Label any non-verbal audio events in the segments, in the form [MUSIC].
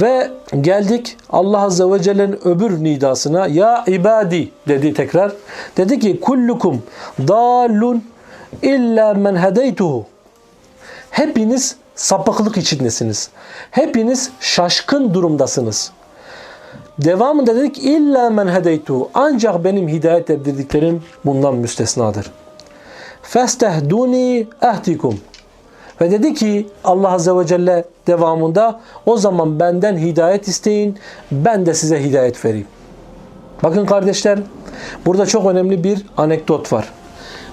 Ve geldik Allah Azze ve Celle'nin öbür nidasına ya ibadi dedi tekrar. Dedi ki kullukum dalun illa men hedeytuhu. Hepiniz sapıklık içindesiniz. Hepiniz şaşkın durumdasınız. Devamında dedik illa men hedeytu. Ancak benim hidayet ettirdiklerim bundan müstesnadır. Festehduni ehtikum. Ve dedi ki Allah Azze ve Celle devamında o zaman benden hidayet isteyin ben de size hidayet vereyim. Bakın kardeşler burada çok önemli bir anekdot var.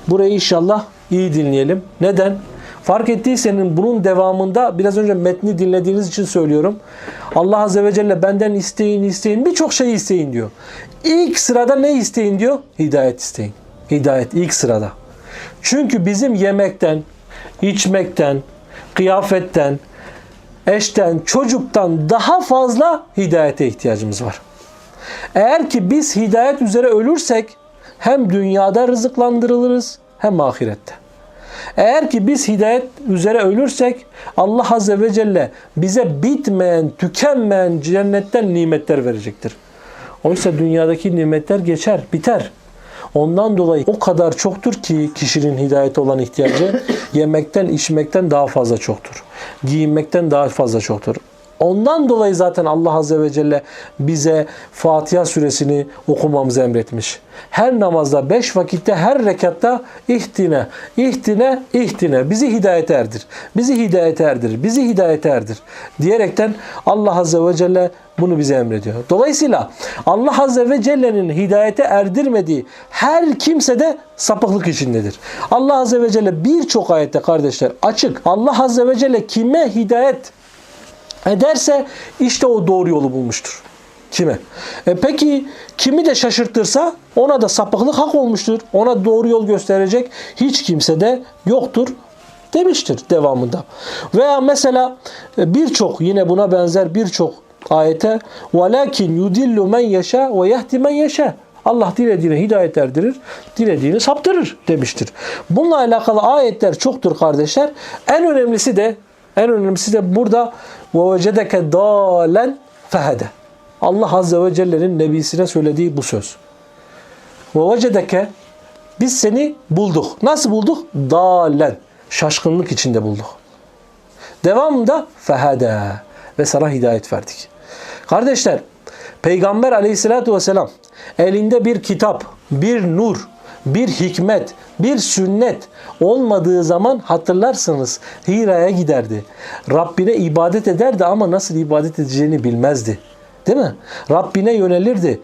Burayı inşallah iyi dinleyelim. Neden? Fark ettiysenin bunun devamında biraz önce metni dinlediğiniz için söylüyorum. Allah Azze ve Celle benden isteyin isteyin birçok şey isteyin diyor. İlk sırada ne isteyin diyor? Hidayet isteyin. Hidayet ilk sırada. Çünkü bizim yemekten, içmekten, kıyafetten, eşten, çocuktan daha fazla hidayete ihtiyacımız var. Eğer ki biz hidayet üzere ölürsek hem dünyada rızıklandırılırız hem ahirette. Eğer ki biz hidayet üzere ölürsek Allah Azze ve Celle bize bitmeyen, tükenmeyen cennetten nimetler verecektir. Oysa dünyadaki nimetler geçer, biter. Ondan dolayı o kadar çoktur ki kişinin hidayete olan ihtiyacı [COUGHS] yemekten, içmekten daha fazla çoktur. Giyinmekten daha fazla çoktur. Ondan dolayı zaten Allah Azze ve Celle bize Fatiha suresini okumamızı emretmiş. Her namazda, beş vakitte, her rekatta ihtine, ihtine, ihtine. Bizi hidayete erdir. Bizi hidayete erdir. Bizi hidayete erdir. Diyerekten Allah Azze ve Celle bunu bize emrediyor. Dolayısıyla Allah Azze ve Celle'nin hidayete erdirmediği her kimse de sapıklık içindedir. Allah Azze ve Celle birçok ayette kardeşler açık. Allah Azze ve Celle kime hidayet ederse işte o doğru yolu bulmuştur. Kime? E peki kimi de şaşırtırsa ona da sapıklık hak olmuştur. Ona doğru yol gösterecek hiç kimse de yoktur demiştir devamında. Veya mesela e, birçok yine buna benzer birçok ayete وَلَكِنْ يُدِلُّ مَنْ يَشَى وَيَهْدِ مَنْ يَشَى Allah dilediğine hidayet erdirir, dilediğini saptırır demiştir. Bununla alakalı ayetler çoktur kardeşler. En önemlisi de en önemlisi de burada وَوَجَدَكَ دَالًا فَهَدَ Allah Azze ve Celle'nin nebisine söylediği bu söz. وَوَجَدَكَ Biz seni bulduk. Nasıl bulduk? Dalen. Şaşkınlık içinde bulduk. Devamında fehede ve sana hidayet verdik. Kardeşler, Peygamber aleyhissalatü vesselam elinde bir kitap, bir nur, bir hikmet, bir sünnet olmadığı zaman hatırlarsınız Hira'ya giderdi. Rabbine ibadet ederdi ama nasıl ibadet edeceğini bilmezdi. Değil mi? Rabbine yönelirdi.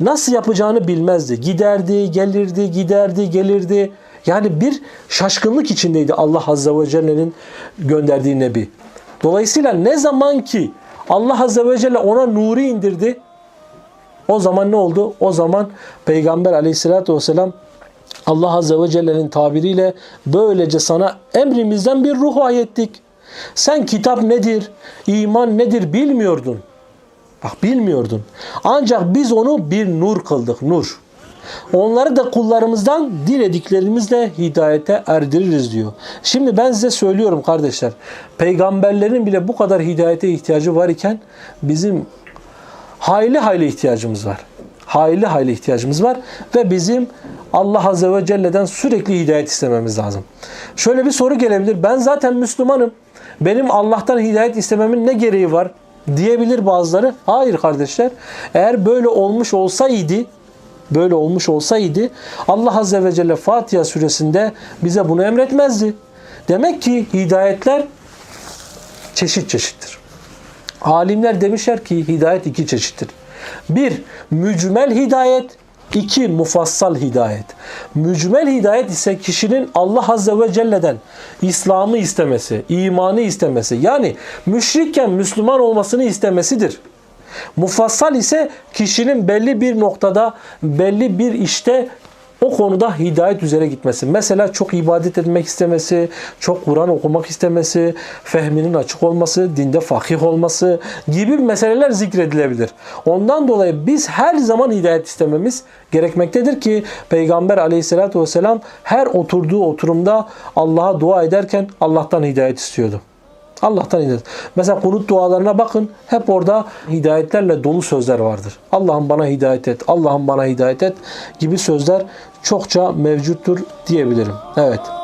Nasıl yapacağını bilmezdi. Giderdi, gelirdi, giderdi, gelirdi. Yani bir şaşkınlık içindeydi Allah Azze ve Celle'nin gönderdiği Nebi. Dolayısıyla ne zaman ki Allah Azze ve Celle ona nuru indirdi, o zaman ne oldu? O zaman Peygamber aleyhissalatü vesselam Allah Azze ve Celle'nin tabiriyle böylece sana emrimizden bir ruh ayettik. Sen kitap nedir, iman nedir bilmiyordun. Bak bilmiyordun. Ancak biz onu bir nur kıldık, nur. Onları da kullarımızdan dilediklerimizle hidayete erdiririz diyor. Şimdi ben size söylüyorum kardeşler. Peygamberlerin bile bu kadar hidayete ihtiyacı var iken bizim hayli hayli ihtiyacımız var. Hayli hayli ihtiyacımız var ve bizim Allah Azze ve Celle'den sürekli hidayet istememiz lazım. Şöyle bir soru gelebilir. Ben zaten Müslümanım. Benim Allah'tan hidayet istememin ne gereği var? Diyebilir bazıları. Hayır kardeşler. Eğer böyle olmuş olsaydı böyle olmuş olsaydı Allah Azze ve Celle Fatiha suresinde bize bunu emretmezdi. Demek ki hidayetler çeşit çeşittir. Alimler demişler ki hidayet iki çeşittir. Bir, mücmel hidayet. iki mufassal hidayet. Mücmel hidayet ise kişinin Allah Azze ve Celle'den İslam'ı istemesi, imanı istemesi. Yani müşrikken Müslüman olmasını istemesidir. Mufassal ise kişinin belli bir noktada, belli bir işte o konuda hidayet üzere gitmesi. Mesela çok ibadet etmek istemesi, çok Kur'an okumak istemesi, fehminin açık olması, dinde fakih olması gibi meseleler zikredilebilir. Ondan dolayı biz her zaman hidayet istememiz gerekmektedir ki Peygamber aleyhissalatü vesselam her oturduğu oturumda Allah'a dua ederken Allah'tan hidayet istiyordu. Allah'tan hidayet. Mesela kunut dualarına bakın. Hep orada hidayetlerle dolu sözler vardır. Allah'ım bana hidayet et. Allah'ım bana hidayet et gibi sözler çokça mevcuttur diyebilirim. Evet.